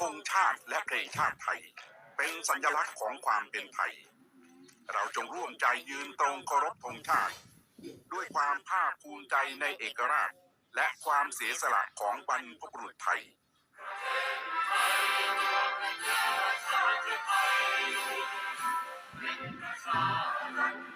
ธงชาติและเพลงชาติไทย เป็นสัญลักษณ์ของความเป็นไทย เราจงร่วมใจยืนตรงเคารพธงชาติ ด้วยความภาคภูมิใจในเอกราช และความเสียสละของบรรพบุรุษไทยไม่ได้รักสงบแต่จะรบไม่ก